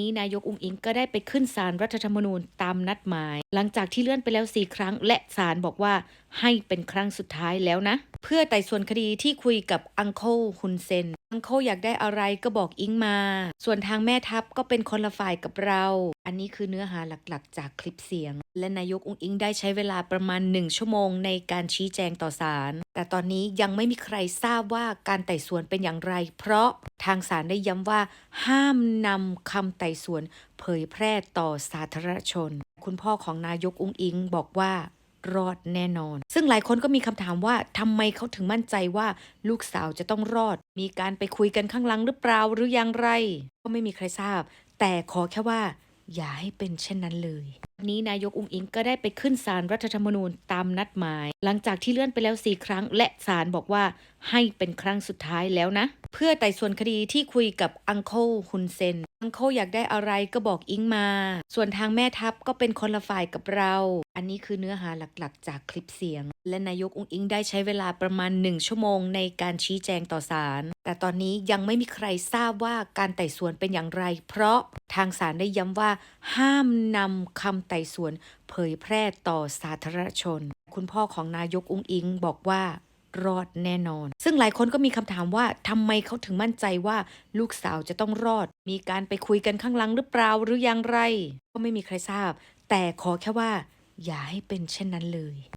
นี้นายกอุงอิงก็ได้ไปขึ้นศาลรัฐธรรมนูญตามนัดหมาย หลังจากที่เลื่อนไปแล้ว 4 ครั้ง และศาลบอกว่าให้เป็นครั้งสุดท้ายแล้วนะ เพื่อไต่สวนคดีที่คุยกับอังโคฮุนเซนอังโคอยากได้อะไรก็บอกอิงมา ส่วนทางแม่ทัพก็เป็นคนละฝ่ายกับเรา อันนี้คือเนื้อหาหลักๆ จากคลิปเสียง และนายกอุงอิงได้ใช้เวลาประมาณ 1 ชั่วโมงในการชี้แจงต่อศาลแต่ตอนนี้ยังไม่มีใครทราบว่าการไต่สวนเป็นอย่างไร เพราะ ทางศาลได้ย้ำว่า ห้ามนำคำไต่สวน เผยแพร่ต่อสาธารณชน คุณพ่อของนายกอุ้งอิงบอกว่ารอดแน่นอน ซึ่งหลายคนก็มีคำถามว่าทำไมเขาถึงมั่นใจว่าลูกสาวจะต้องรอด มีการไปคุยกันข้างหลังหรือเปล่าหรืออย่างไร ก็ไม่มีใครทราบ แต่ขอแค่ว่า อย่าให้เป็นเช่นนั้นเลย วันนี้นายกอุงอิงก็ได้ไปขึ้นศาลรัฐธรรมนูญตามนัดหมาย หลังจากที่เลื่อนไปแล้ว 4 ครั้ง และศาลบอกว่าให้เป็นครั้งสุดท้ายแล้วนะ เพื่อไต่สวนคดีที่คุยกับอังโคฮุนเซน อังโคอยากได้อะไรก็บอกอิงมา ส่วนทางแม่ทัพก็เป็นคนละฝ่ายกับเรา อันนี้คือเนื้อหาหลักๆ จากคลิปเสียง และนายกอุงอิงได้ใช้เวลาประมาณ 1 ชั่วโมงในการชี้แจงต่อศาลแต่ตอนนี้ยังไม่มีใครทราบว่าการไต่สวนเป็นอย่างไร เพราะ ทางศาลได้ย้ำว่า ห้ามนำคำไต่สวน เผยแพร่ต่อสาธารณชน คุณพ่อของนายกอุ้งอิงบอกว่ารอดแน่นอน ซึ่งหลายคนก็มีคำถามว่าทำไมเขาถึงมั่นใจว่าลูกสาวจะต้องรอด มีการไปคุยกันข้างหลังหรือเปล่าหรืออย่างไร ก็ไม่มีใครทราบ แต่ขอแค่ว่า อย่าให้เป็นเช่นนั้นเลย